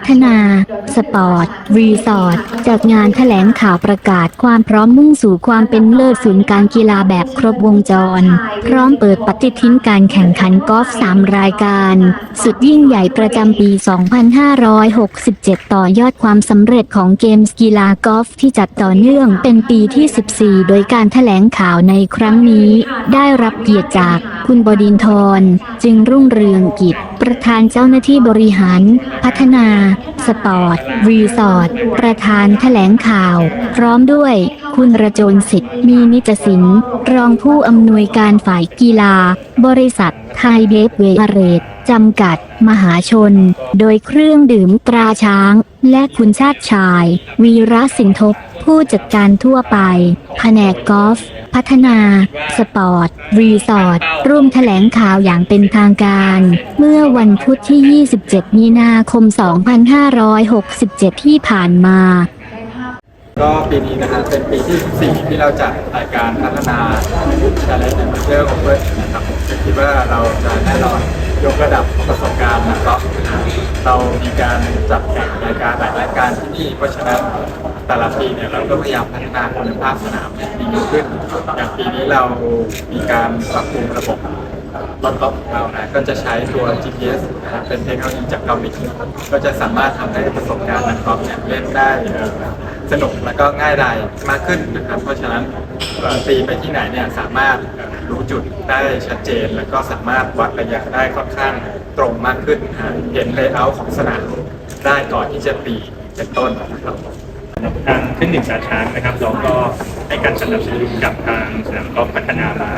พัฒนา สปอร์ต รีสอร์ทจากงานแถลงข่าวประกาศความพร้อมมุ่งสู่ความเป็นเลิศศูนย์การกีฬาแบบครบวงจร พร้อมเปิดปฏิทินการแข่งขันกอล์ฟ3 รายการ สุดยิ่งใหญ่ประจำปี 2567 ต่อยอดความสำเร็จของเกมส์กีฬากอล์ฟที่จัดต่อเนื่องเป็นปีที่ 14 โดยการแถลงข่าวในครั้งนี้ ได้รับเกียรติจาก คุณบดินทรจึงรุ่งเรืองกิจ ประธานเจ้าหน้าที่บริหาร พัฒนา สปอร์ต รีสอร์ท ประธานแถลงข่าว พร้อมด้วย คุณระโจนสิทธิ์มีนิจสินรองผู้อำนวยการฝ่ายกีฬา บริษัท ไทยเบฟเวอเรจจำกัด มหาชน โดยเครื่องดื่มตราช้าง และคุณชาติชาย วีระสินทบ ผู้จัดการทั่วไป แผนกกอล์ฟ พัฒนา สปอร์ต รีสอร์ท ร่วมแถลงข่าวอย่างเป็นทางการ เมื่อวันพุธที่ 27 มีนาคม 2567 ที่ผ่านมาก็ปีนี้นะฮะเป็นปีที่ 4 ที่เราจัดรายการพัฒนา Challenge Amateur Open นะครับผมคิดว่าเราจะแน่นอนยกระดับประสบการณ์นักกอล์ฟนะฮะเรามีการจัดแข่งรายการหลายรายการที่นี่เพราะฉะนั้น แต่ละปีเนี่ยเราก็พยายามพัฒนาคุณภาพสนามให้ดีขึ้น อย่างปีนี้เรามีการปรับปรุงระบบรถกอล์ฟของเรานะก็จะใช้ตัว GPS นะเป็นเทคโนโลยีจากเกาหลีก็จะสามารถทำให้ประสบการณ์นักกอล์ฟเนี่ยเล่นได้สนุกแล้วก็ง่ายดายมากขึ้นนะครับ เพราะฉะนั้นตีไปที่ไหนเนี่ยสามารถรู้จุดได้ชัดเจน แล้วก็สามารถวัดระยะได้ค่อนข้างตรงมากขึ้นนะฮะเห็นเลเยอร์ของสนามได้ก่อนที่จะตีเป็นต้นนะครับ ทางเครื่องดื่มชาช้างนะครับ เราก็ให้การสนับสนุนกับทางสนามกอล์ฟพัฒนามา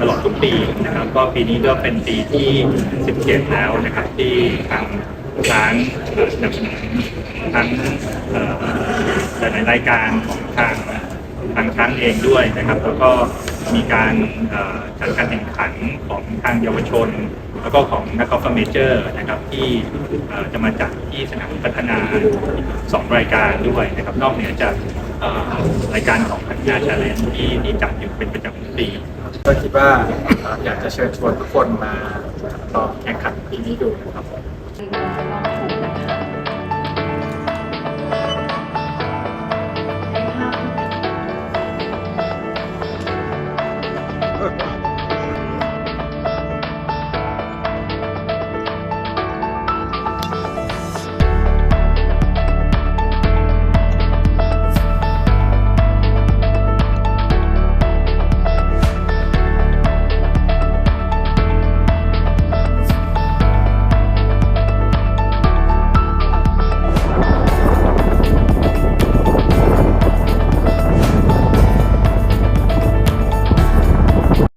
ตลอดทุกปีนะครับ ก็ปีนี้ก็เป็นปีที่ 17 แล้วนะครับที่ทางร้านสนับสนุนทั้งเอ่อหลายรายการของทางทางช้างเองด้วยนะครับ แล้วก็ มีการจัดการแข่งขันของทางเยาวชน แล้วก็ของนักกอล์ฟเมเจอร์นะครับที่จะมาจัดที่สนามพัฒนาสองรายการด้วยนะครับนอกเหนือจากรายการของพัฒนาชาเลนจ์ที่ที่จัดอยู่เป็นประจำทุกปีก็คิดว่าเอ่ออยากจะเชิญชวนทุกคนมาลองแข่งขันปีนี้ดูนะครับ